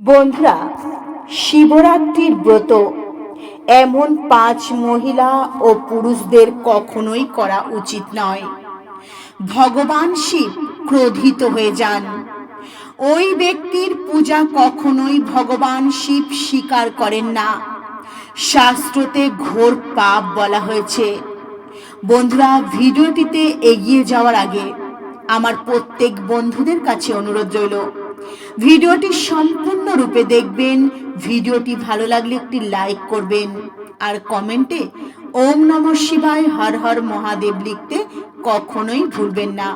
বন্ধুরা, শিবরাত্রির ব্রত এমন পাঁচ মহিলা ও পুরুষদের কখনোই করা উচিত নয়। ভগবান শিব ক্রোধিত হয়ে যান। ওই ব্যক্তির পূজা কখনোই ভগবান শিব স্বীকার করেন না। শাস্ত্রতে ঘোর পাপ বলা হয়েছে। বন্ধুরা, ভিডিওটিতে এগিয়ে যাওয়ার আগে আমার প্রত্যেক বন্ধুদের কাছে অনুরোধ রইল ভিডিওটি সম্পূর্ণরূপে দেখবেন। ভিডিওটি ভালো লাগলে একটি লাইক করবেন। আর কমেন্টে ওম নম শিবায় হর হর মহাদেব লিখতে কখনোই ভুলবেন না।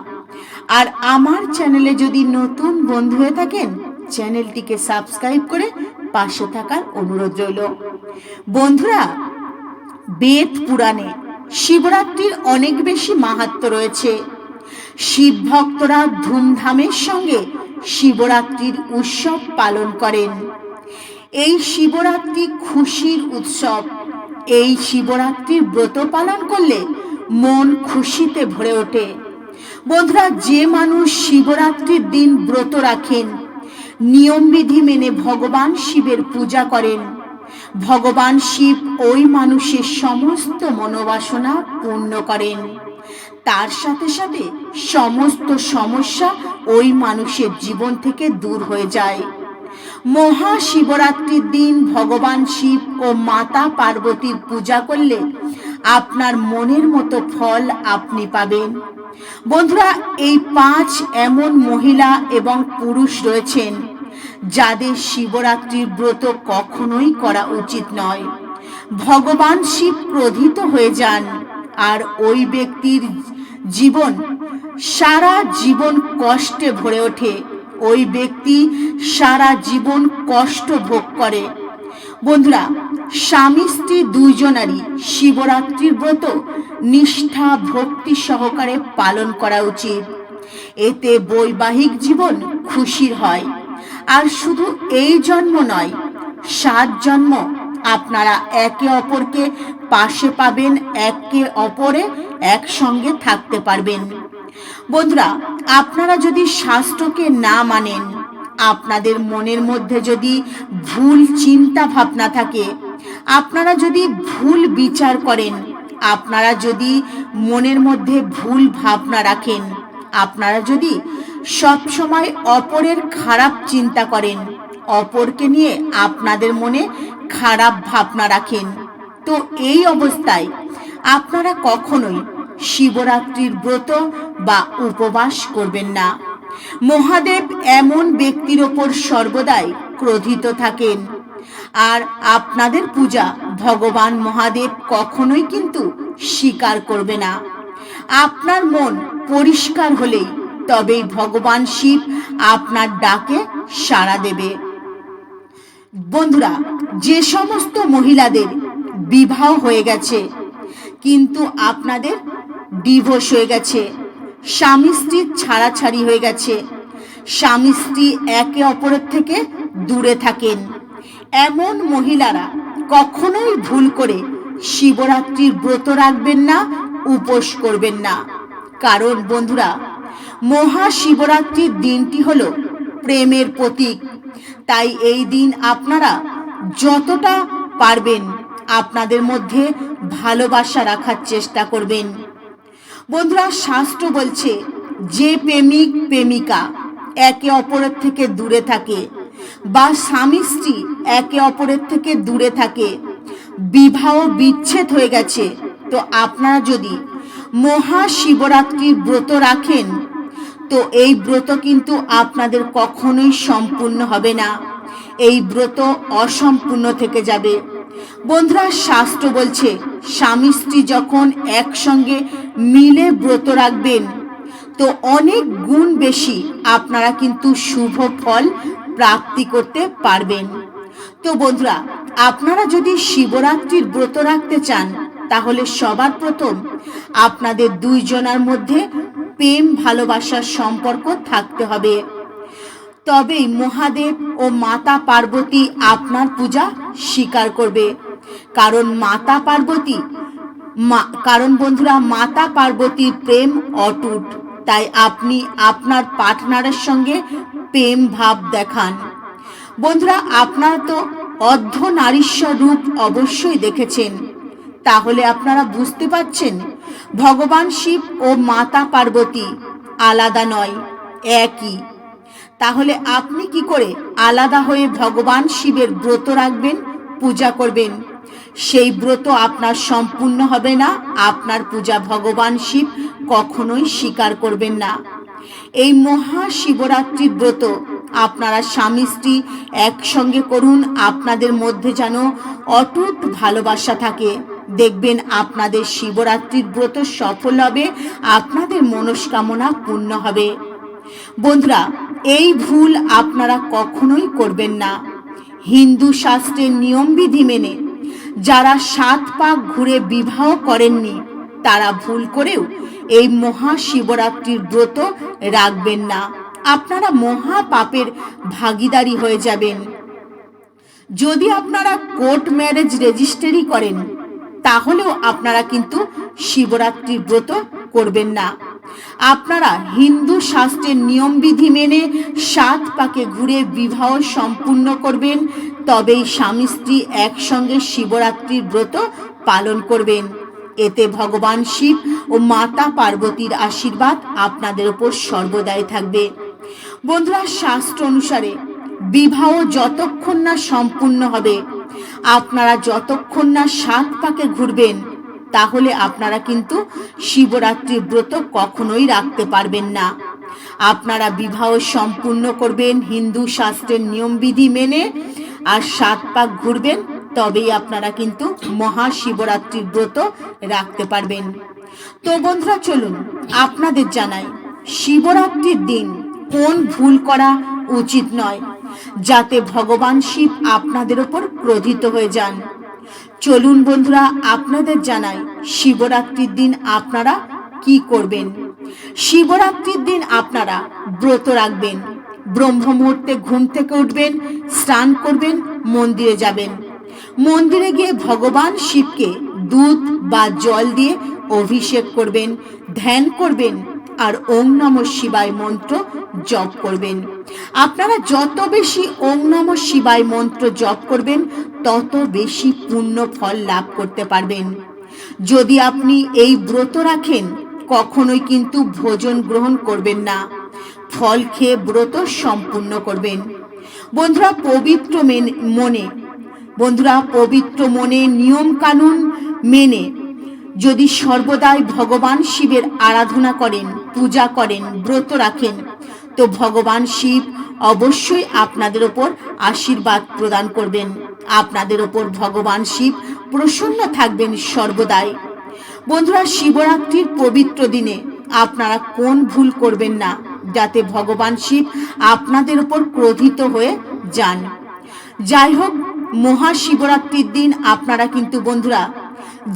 আর আমার চ্যানেলে যদি নতুন বন্ধু হয়ে থাকেন, চ্যানেলটিকে সাবস্ক্রাইব করে পাশে থাকার অনুরোধ রইল। বন্ধুরা, বেদ পুরাণে শিবরাত্রির অনেক বেশি মাহাত্ম রয়েছে। শিব ভক্তরা ধুমধামের সঙ্গে শিবরাত্রির উৎসব পালন করেন। এই শিবরাত্রি খুশির উৎসব। এই শিবরাত্রির ব্রত পালন করলে মন খুশিতে ভরে ওঠে। বন্ধুরা, যে মানুষ শিবরাত্রির দিন ব্রত রাখেন নিয়মবিধি মেনে ভগবান শিবের পূজা করেন। ভগবান শিব ওই মানুষের সমস্ত মনোবাসনা পূর্ণ করেন। তার সাথে সাথে সমস্ত সমস্যা ওই মানুষের জীবন থেকে দূর হয়ে যায়। মহাশিবরাত্রির দিন ভগবান শিব ও মাতা পার্বতীর পূজা করলে আপনার মনের মতো ফল আপনি পাবেন। বন্ধুরা, এই পাঁচ এমন মহিলা এবং পুরুষ রয়েছেন যাদের শিবরাত্রির ব্রত কখনোই করা উচিত নয়। ভগবান শিব ক্রোধিত হয়ে যান আর ওই ব্যক্তির জীবন, সারা জীবন কষ্টে ভরে ওঠে। ওই ব্যক্তি সারা জীবন কষ্ট ভোগ করে। বন্ধুরা, স্বামী স্ত্রী দুইজনারই শিবরাত্রির ব্রত নিষ্ঠা, ভক্তি সহকারে পালন করা উচিত। এতে বৈবাহিক জীবন খুশির হয়। আর শুধু এই জন্ম নয়, সাত জন্ম আপনারা একে অপরকে পাশে পাবেন একে অপরে একসঙ্গে থাকতে পারবেন। বন্ধুরা, আপনারা যদি শাস্ত্রকে না মানেন, আপনাদের মনের মধ্যে যদি ভুল চিন্তা ভাবনা থাকে, আপনারা যদি ভুল বিচার করেন, আপনারা যদি মনের মধ্যে ভুল ভাবনা রাখেন, আপনারা যদি সব সময় অপরের খারাপ চিন্তা করেন, অপরকে নিয়ে আপনাদের মনে খারাপ ভাবনা রাখেন তো এই অবস্থায় আপনারা কখনোই শিবরাত্রির ব্রত বা উপবাস করবেন না। মহাদেব এমন ব্যক্তির ওপর সর্বদাই ক্রোধিত থাকেন। আর আপনাদের পূজা ভগবান মহাদেব কখনোই কিন্তু স্বীকার করবে না। আপনার মন পরিষ্কার হলেই তবেই ভগবান শিব আপনার ডাকে সাড়া দেবে। বন্ধুরা, যে সমস্ত মহিলাদের বিবাহ হয়ে গেছে। কিন্তু আপনাদের ডিভোর্স হয়ে গেছে। স্বামী স্ত্রীর ছাড়াছাড়ি হয়ে গেছে। স্বামী স্ত্রী একে অপরের থেকে দূরে থাকেন। এমন মহিলারা কখনোই ভুল করে শিবরাত্রির ব্রত রাখবেন না, উপোস করবেন না। কারণ বন্ধুরা, মহাশিবরাত্রির দিনটি হলো প্রেমের প্রতীক। তাই এই দিন আপনারা যতটা পারবেন আপনাদের মধ্যে ভালোবাসা রাখার চেষ্টা করবেন। বন্ধুরা, শাস্ত্র বলছে, যে প্রেমিক, প্রেমিকা একে অপরের থেকে দূরে থাকে বা স্বামী, স্ত্রী একে অপরের থেকে দূরে থাকে। বিবাহ বিচ্ছেদ হয়ে গেছে। তো আপনারা যদি মহাশিবরাত্রির ব্রত রাখেন, তো এই ব্রত কিন্তু আপনাদের কখনোই সম্পূর্ণ হবে না। এই ব্রত অসম্পূর্ণ থেকে যাবে। বন্ধুরা, শাস্ত্র বলছে, স্বামী স্ত্রী যখন একসঙ্গে মিলে ব্রত রাখবেন, তো অনেক গুণ বেশি আপনারা কিন্তু শুভ ফল প্রাপ্তি করতে পারবেন। তো বন্ধুরা, আপনারা যদি শিবরাত্রির ব্রত রাখতে চান, তাহলে সবার প্রথম আপনাদের দুইজনার মধ্যে প্রেম ভালোবাসার সম্পর্ক থাকতে হবে। তবেই মহাদেব ও মাতা পার্বতী আপনার পূজা স্বীকার করবে। কারণ মাতা পার্বতী, মা, কারণ বন্ধুরা, মাতা পার্বতীর প্রেম অটুট। তাই আপনি আপনার পার্টনারের সঙ্গে প্রেম ভাব দেখান। বন্ধুরা, আপনারা তো অর্ধ নারীশ্বর রূপ অবশ্যই দেখেছেন। তাহলে আপনারা বুঝতে পারছেন, ভগবান শিব ও মাতা পার্বতী আলাদা নয়, একই। তাহলে আপনি কি করে আলাদা হয়ে ভগবান শিবের ব্রত রাখবেন, পূজা করবেন? সেই ব্রত আপনার সম্পূর্ণ হবে না, আপনার পূজা ভগবান শিব কখনোই স্বীকার করবেন না। এই মহা শিবরাত্রির ব্রত আপনারা স্বামী, স্ত্রী একসঙ্গে করুন, আপনাদের মধ্যে যেন অটুট ভালোবাসা থাকে। দেখবেন আপনাদের শিবরাত্রির ব্রত সফল হবে, আপনাদের মনস্কামনা পূর্ণ হবে। বন্ধুরা এই ভুল আপনারা কখনোই করবেন না। হিন্দু শাস্ত্রের নিয়মবিধি মেনে যারা সাত পাক ঘুরে বিবাহ করেননি, তারা ভুল করেও এই মহাশিবরাত্রির ব্রত রাখবেন না। আপনারা মহা পাপের ভাগিদারি হয়ে যাবেন। যদি আপনারা কোর্ট ম্যারেজ রেজিস্ট্রি করেন, তাহলেও আপনারা কিন্তু শিবরাত্রির ব্রত করবেন না। আপনারা হিন্দু শাস্ত্রের নিয়মবিধি মেনে সাত পাকে ঘুরে বিবাহ সম্পূর্ণ করবেন, তবেই স্বামী স্ত্রী একসঙ্গে শিবরাত্রির ব্রত পালন করবেন। এতে ভগবান শিব ও মাতা পার্বতীর আশীর্বাদ আপনাদের ওপর সর্বদাই থাকবে। বন্ধুরা, শাস্ত্র অনুসারে বিবাহ যতক্ষণ না সম্পূর্ণ হবে, আপনারা যতক্ষণ না সাত পাকে ঘুরবেন তাহলে আপনারা কিন্তু শিবরাত্রির ব্রত কখনোই রাখতে পারবেন না। আপনারা বিবাহ সম্পূর্ণ করবেন, হিন্দু শাস্ত্রের নিয়মবিধি মেনে, আর সাত পাক ঘুরবেন, তবেই আপনারা কিন্তু মহাশিবরাত্রির ব্রত রাখতে পারবেন। তো বন্ধুরা, চলুন আপনাদের জানাই, শিবরাত্রির দিন কোন ভুল করা উচিত নয়, যাতে ভগবান শিব আপনাদের ওপর ক্রোধিত হয়ে যান। চলুন বন্ধুরা আপনাদের জানাই, শিবরাত্রির দিন আপনারা কি করবেন? শিবরাত্রির দিন আপনারা ব্রত রাখবেন, ব্রহ্ম মুহূর্তে ঘুম থেকে উঠবেন, স্নান করবেন, মন্দিরে যাবেন। মন্দিরে গিয়ে ভগবান শিবকে দুধ বা জল দিয়ে অভিষেক করবেন, ধ্যান করবেন আর ওম নম শিবায় মন্ত্র জপ করবেন। আপনারা যত বেশি ওম নম শিবায় মন্ত্র জপ করবেন, তত বেশি পুণ্য ফল লাভ করতে পারবেন। যদি আপনি এই ব্রত রাখেন, কখনোই কিন্তু ভোজন গ্রহণ করবেন না। ফল খেয়ে ব্রত সম্পূর্ণ করবেন। বন্ধুরা, পবিত্র মনে বন্ধুরা, পবিত্র মনে নিয়ম কানুন মেনে যদি সর্বদাই ভগবান শিবের আরাধনা করেন, পূজা করেন, ব্রত রাখেন, তো ভগবান শিব অবশ্যই আপনাদের ওপর আশীর্বাদ প্রদান করবেন। আপনাদের ওপর ভগবান শিব প্রসন্ন থাকবেন সর্বদাই। বন্ধুরা, শিবরাত্রির পবিত্র দিনে আপনারা কোন ভুল করবেন না, যাতে ভগবান শিব আপনাদের উপর ক্রোধিত হয়ে যান। যাই হোক, মহাশিবরাত্রির দিন আপনারা কিন্তু বন্ধুরা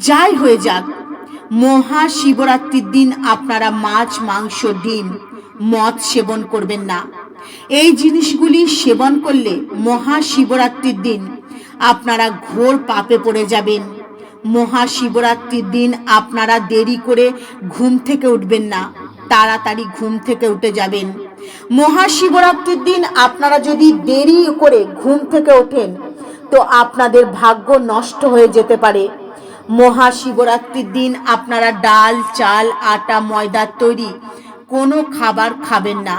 যাই হয়ে যাক, মহাশিবরাত্রির দিন আপনারা মাছ, মাংস, ডিম, মদ সেবন করবেন না। এই জিনিসগুলি সেবন করলে মহাশিবরাত্রির দিন আপনারা ঘোর পাপে পড়ে যাবেন। মহাশিবরাত্রির দিন আপনারা দেরি করে ঘুম থেকে উঠবেন না, তাড়াতাড়ি ঘুম থেকে উঠে যাবেন। মহাশিবরাত্রির দিন আপনারা যদি দেরি করে ঘুম থেকে ওঠেন, তো আপনাদের ভাগ্য নষ্ট হয়ে যেতে পারে। মহাশিবরাত্রির দিন আপনারা ডাল, চাল, আটা ময়দার তৈরি কোনো খাবার খাবেন না।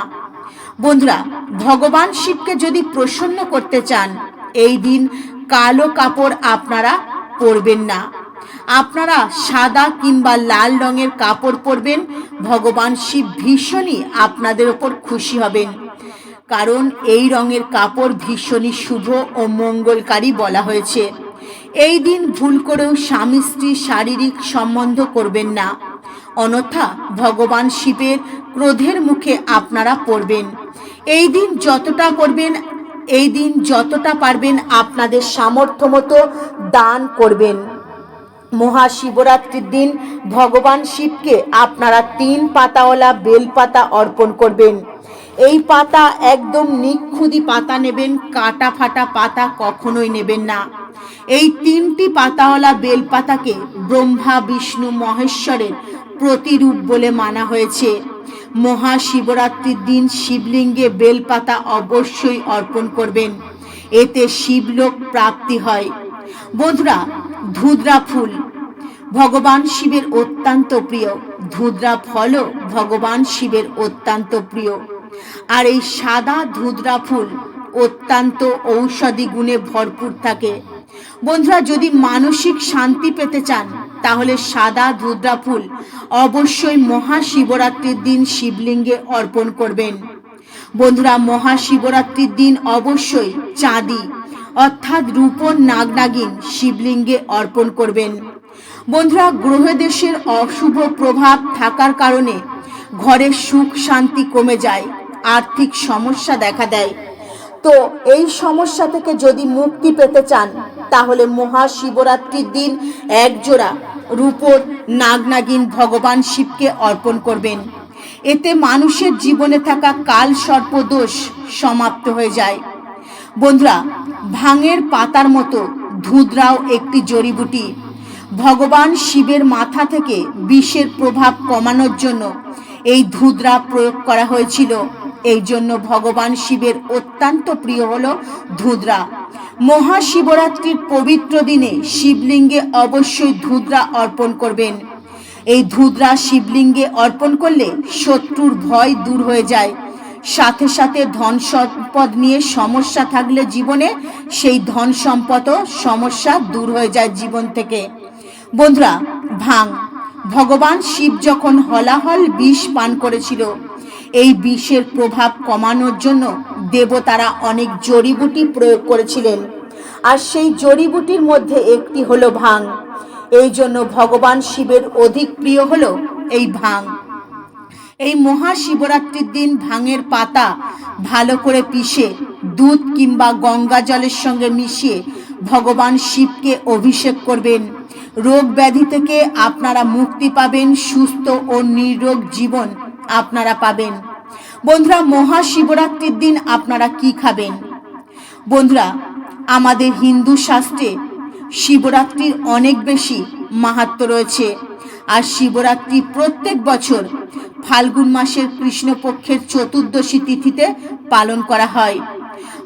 বন্ধুরা, ভগবান শিবকে যদি প্রসন্ন করতে চান, এই দিন কালো কাপড় আপনারা পরবেন না। আপনারা সাদা কিংবা লাল রঙের কাপড় পরবেন, ভগবান শিব ভীষণই আপনাদের ওপর খুশি হবেন। কারণ এই রঙের কাপড় ভীষণই শুভ ও মঙ্গলকারী বলা হয়েছে। এই দিন ভুল করেও স্বামী স্ত্রী শারীরিক সম্বন্ধ করবেন না। অন্যথা ভগবান শিবের ক্রোধের মুখে আপনারা পড়বেন। এই দিন যতটা করবেন, এই দিন যতটা পারবেন আপনাদের সামর্থ্য মতো দান করবেন। মহাশিবরাত্রির দিন ভগবান শিবকে আপনারা তিন পাতাওয়ালা বেলপাতা অর্পণ করবেন। এই পাতা একদম নিখুঁদি পাতা নেবেন, কাটা ফাটা পাতা কখনোই নেবেন না। এই তিনটি পাতাওয়ালা বেলপাতাকে ব্রহ্মা, বিষ্ণু, মহেশ্বরের প্রতিরূপ বলে মানা হয়েছে। মহাশিবরাত্রির দিন শিবলিঙ্গে বেলপাতা অবশ্যই অর্পণ করবেন। এতে শিবলোক প্রাপ্তি হয়। বন্ধুরা ধুদ্রা ফুল। ভগবান শিবের অত্যন্ত প্রিয়। ধুদ্রা ফলও ভগবান শিবের অত্যন্ত প্রিয়। আর এই সাদা ধুদ্রা ফুল অত্যন্ত ঔষধি গুণে ভরপুর থাকে। বন্ধুরা, যদি মানসিক শান্তি পেতে চান, তাহলে সাদা ধুদ্রা ফুল অবশ্যই মহাশিবরাত্রির দিন শিবলিঙ্গে অর্পণ করবেন। বন্ধুরা, মহাশিবরাত্রির দিন অবশ্যই চাঁদি অর্থাৎ রূপন নাগনাগিন শিবলিঙ্গে অর্পণ করবেন। বন্ধুরা গ্রহদেশের অশুভ প্রভাব থাকার কারণে ঘরের সুখ শান্তি কমে যায়, আর্থিক সমস্যা দেখা দেয়। তো এই সমস্যা থেকে যদি মুক্তি পেতে চান, তাহলে মহাশিবরাত্রির দিন একজোড়া রূপোর নাগনাগিন ভগবান শিবকে অর্পণ করবেন। এতে মানুষের জীবনে থাকা কাল সর্পদোষ সমাপ্ত হয়ে যায়। বন্ধুরা, ভাঙের পাতার মতো ধুদরাও একটি জড়িবুটি। ভগবান শিবের মাথা থেকে বিষের প্রভাব কমানোর জন্য এই ধুদ্রা প্রয়োগ করা হয়েছিল। এই জন্য ভগবান শিবের অত্যন্ত প্রিয় হল ধুদ্রা। মহাশিবরাত্রির পবিত্র দিনে শিবলিঙ্গে অবশ্যই ধুদ্রা অর্পণ করবেন। এই ধুদ্রা শিবলিঙ্গে অর্পণ করলে শত্রুর ভয় দূর হয়ে যায়। সাথে সাথে ধন সম্পদ নিয়ে সমস্যা থাকলে জীবনে সেই ধন সম্পদও সমস্যা দূর হয়ে যায় জীবন থেকে। বন্ধুরা ভাং ভগবান শিব যখন হলাহল বিষ পান করেছিল এই বিষের প্রভাব কমানোর জন্য দেবতারা অনেক জড়িবুটি প্রয়োগ করেছিলেন। আর সেই জড়িবুটির মধ্যে একটি হলো ভাং। এই জন্য ভগবান শিবের অধিক প্রিয় হলো এই ভাং। এই মহাশিবরাত্রির দিন ভাঙের পাতা ভালো করে পিষে, দুধ কিংবা গঙ্গা জলের সঙ্গে মিশিয়ে ভগবান শিবকে অভিষেক করবেন। রোগ ব্যাধি থেকে আপনারা মুক্তি পাবেন সুস্থ ও নিরোগ জীবন আপনারা পাবেন। বন্ধুরা, মহাশিবরাত্রির দিন আপনারা কি খাবেন? বন্ধুরা, আমাদের হিন্দু শাস্ত্রে শিবরাত্রির অনেক বেশি মাহাত্ম রয়েছে। আর শিবরাত্রি প্রত্যেক বছর ফাল্গুন মাসের কৃষ্ণপক্ষের চতুর্দশী তিথিতে পালন করা হয়।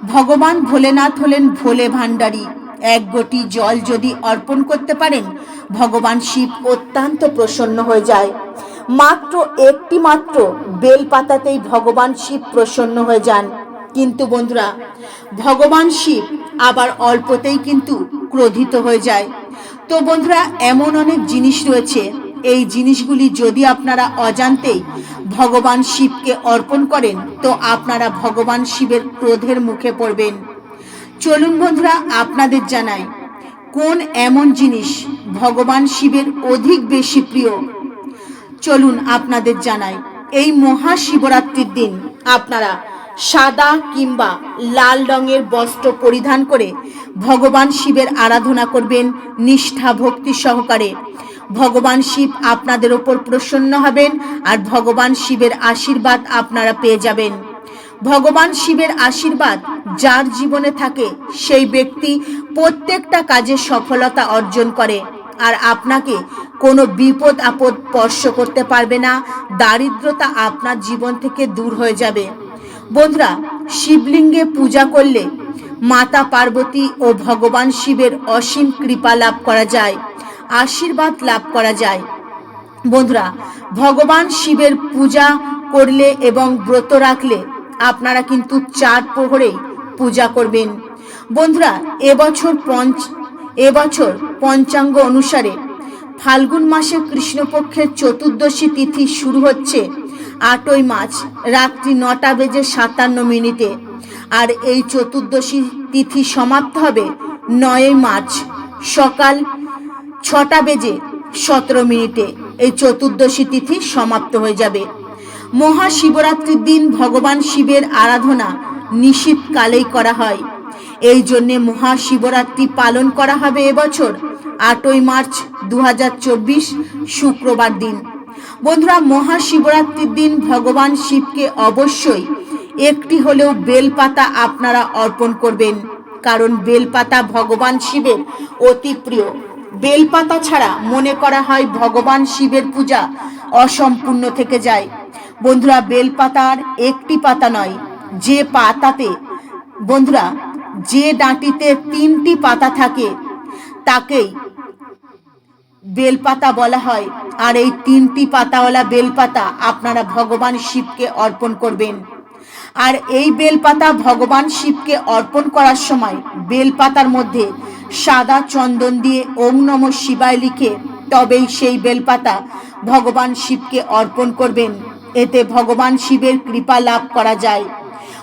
ভগবান ভোলেনাথ হলেন ভোলে ভাণ্ডারী। এক গটি জল যদি অর্পণ করতে পারেন, ভগবান শিব অত্যন্ত প্রসন্ন হয়ে যায়। মাত্র একটি মাত্র বেলপাতাতেই ভগবান শিব প্রসন্ন হয়ে যান। কিন্তু বন্ধুরা, ভগবান শিব আবার অল্পতেই কিন্তু ক্রোধিত হয়ে যায়। তো বন্ধুরা, এমন অনেক জিনিস রয়েছে। এই জিনিসগুলি যদি আপনারা অজান্তেই ভগবান শিবকে অর্পণ করেন, তো আপনারা ভগবান শিবের ক্রোধের মুখে পড়বেন। চলুন বন্ধুরা, আপনাদের জানাই, কোন এমন জিনিস ভগবান শিবের অধিক বেশি প্রিয়? চলুন আপনাদের জানাই, এই মহাশিবরাত্রির দিন আপনারা সাদা কিংবা লাল রঙের বস্ত্র পরিধান করে ভগবান শিবের আরাধনা করবেন নিষ্ঠা ভক্তি সহকারে। ভগবান শিব আপনাদের ওপর প্রসন্ন হবেন আর ভগবান শিবের আশীর্বাদ আপনারা পেয়ে যাবেন। ভগবান শিবের আশীর্বাদ যার জীবনে থাকে সেই ব্যক্তি প্রত্যেকটা কাজে সফলতা অর্জন করে। আর আপনাকে কোনো বিপদ আপদ স্পর্শ করতে পারবে না, দারিদ্রতা আপনার জীবন থেকে দূর হয়ে যাবে। বন্ধুরা, শিবলিঙ্গে পূজা করলে মাতা পার্বতী ও ভগবান শিবের অসীম কৃপা লাভ করা যায়, আশীর্বাদ লাভ করা যায়। বন্ধুরা, ভগবান শিবের পূজা করলে এবং ব্রত রাখলে আপনারা কিন্তু চার প্রহরেই পূজা করবেন। বন্ধুরা, এবছর পঞ্চ এবছর পঞ্চাঙ্গ অনুসারে ফাল্গুন মাসে কৃষ্ণপক্ষের চতুর্দশী তিথি শুরু হচ্ছে আটই মার্চ রাত্রি নটা বেজে সাতান্ন মিনিটে। আর এই চতুর্দশী তিথি সমাপ্ত হবে নয়ই মার্চ সকাল ছটা বেজে সতেরো মিনিটে। এই চতুর্দশী তিথি সমাপ্ত হয়ে যাবে। মহাশিবরাত্রির দিন ভগবান শিবের আরাধনা নিশীতকালেই করা হয়। এই জন্যে মহাশিবরাত্রি পালন করা হবে এবছর, আটই মার্চ দু হাজার চব্বিশ, শুক্রবার দিন। বন্ধুরা, মহাশিবরাত্রির দিন ভগবান শিবকে অবশ্যই একটি হলেও বেলপাতা আপনারা অর্পণ করবেন, কারণ বেলপাতা ভগবান শিবের অতি প্রিয়। বেলপাতা ছাড়া মনে করা হয় ভগবান শিবের পূজা অসম্পূর্ণ থেকে যায়। বন্ধুরা বেলপাতার একটি পাতা নয়, যে পাতাতে বন্ধুরা যে ডাঁটিতে তিনটি পাতা থাকে, তাকেই বেলপাতা বলা হয়। আর এই তিনটি পাতাওয়ালা বেলপাতা আপনারা ভগবান শিবকে অর্পণ করবেন। আর এই বেলপাতা ভগবান শিবকে অর্পণ করার সময় বেলপাতার মধ্যে সাদা চন্দন দিয়ে ওম নম শিবায় লিখে তবেই সেই বেলপাতা ভগবান শিবকে অর্পণ করবেন। এতে ভগবান শিবের কৃপা লাভ করা যায়।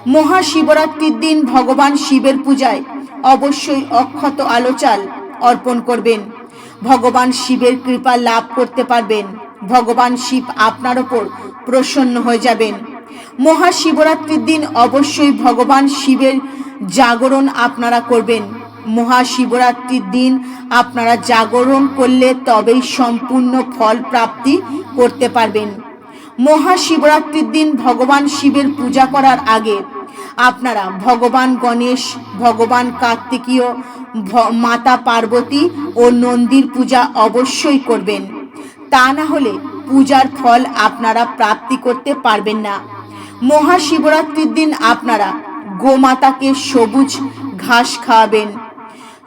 মহাশিবরাত্রির দিন ভগবান শিবের পূজায় অবশ্যই অক্ষত আলো চাল অর্পণ করবেন। ভগবান শিবের কৃপা লাভ করতে পারবেন। ভগবান শিব আপনার ওপর প্রসন্ন হয়ে যাবেন। মহাশিবরাত্রির দিন অবশ্যই ভগবান শিবের জাগরণ আপনারা করবেন। মহাশিবরাত্রির দিন আপনারা জাগরণ করলে তবেই সম্পূর্ণ ফল প্রাপ্তি করতে পারবেন। মহাশিবরাত্রির দিন ভগবান শিবের পূজা করার আগে আপনারা, ভগবান গণেশ, ভগবান কার্তিকীয় মাতা পার্বতী ও নন্দীর পূজা অবশ্যই করবেন। তা না হলে পূজার ফল আপনারা প্রাপ্তি করতে পারবেন না। মহাশিবরাত্রির দিন আপনারা গোমাতাকে সবুজ ঘাস খাওয়াবেন।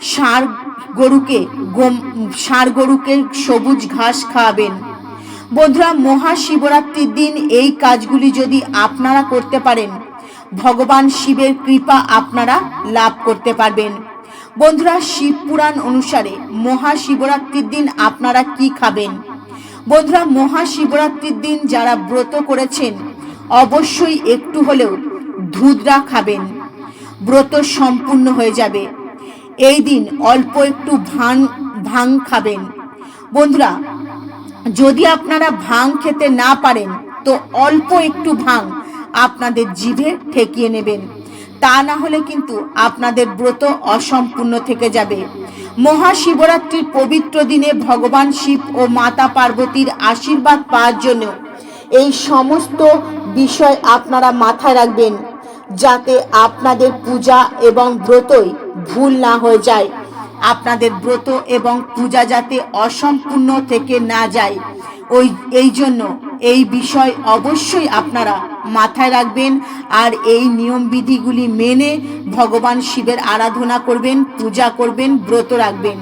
ষাঁড় গরুকে গোম, ষাঁড় গরুকে সবুজ ঘাস খাওয়াবেন। বন্ধুরা, মহাশিবরাত্রির দিন এই কাজগুলি যদি আপনারা করতে পারেন ভগবান শিবের কৃপা আপনারা লাভ করতে পারবেন। বন্ধুরা, শিব পুরাণ অনুসারে মহাশিবরাত্রির দিন আপনারা কি খাবেন? বন্ধুরা, মহাশিবরাত্রির দিন যারা ব্রত করেছেন, অবশ্যই একটু হলেও ধুদরা খাবেন। ব্রত সম্পূর্ণ হয়ে যাবে। এই দিন অল্প একটু ভাং ভাং খাবেন। বন্ধুরা, যদি আপনারা ভাং খেতে না পারেন, তো অল্প একটু ভাং আপনাদের জিভে ঠেকিয়ে নেবেন। তা না হলে কিন্তু আপনাদের ব্রত অসম্পূর্ণ থেকে যাবে। মহাশিবরাত্রির পবিত্র দিনে ভগবান শিব ও মাতা পার্বতীর আশীর্বাদ পাওয়ার জন্য এই সমস্ত বিষয় আপনারা মাথায় রাখবেন, যাতে আপনাদের পূজা এবং ব্রতই ভুল না হয়ে যায়। আপনাদের ব্রত এবং পূজা যাতে অসম্পূর্ণ থেকে না যায়। ওই, এই জন্য এই বিষয় অবশ্যই আপনারা মাথায় রাখবেন আর এই নিয়ম বিধিগুলি মেনে ভগবান শিবের আরাধনা করবেন, পূজা করবেন, ব্রত রাখবেন।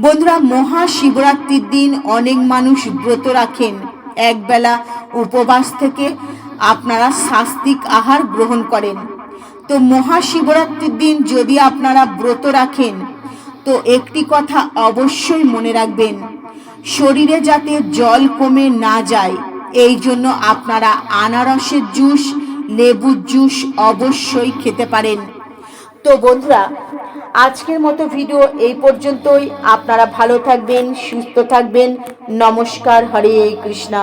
বন্ধুরা, মহাশিবরাত্রির দিন অনেক মানুষ ব্রত রাখেন। একবেলা উপবাস থেকে আপনারা শাস্তিক আহার গ্রহণ করেন। তো মহাশিবরাত্রির দিন যদি আপনারা ব্রত রাখেন তো একটি কথা অবশ্যই মনে রাখবেন, শরীরে যাতে জল কমে না যায়, এই জন্য আপনারা আনারসের জুস, লেবুর জুস অবশ্যই খেতে পারেন। তো বন্ধুরা, আজকের মতো ভিডিও এই পর্যন্তই। আপনারা ভালো থাকবেন, সুস্থ থাকবেন। নমস্কার, হরে কৃষ্ণা।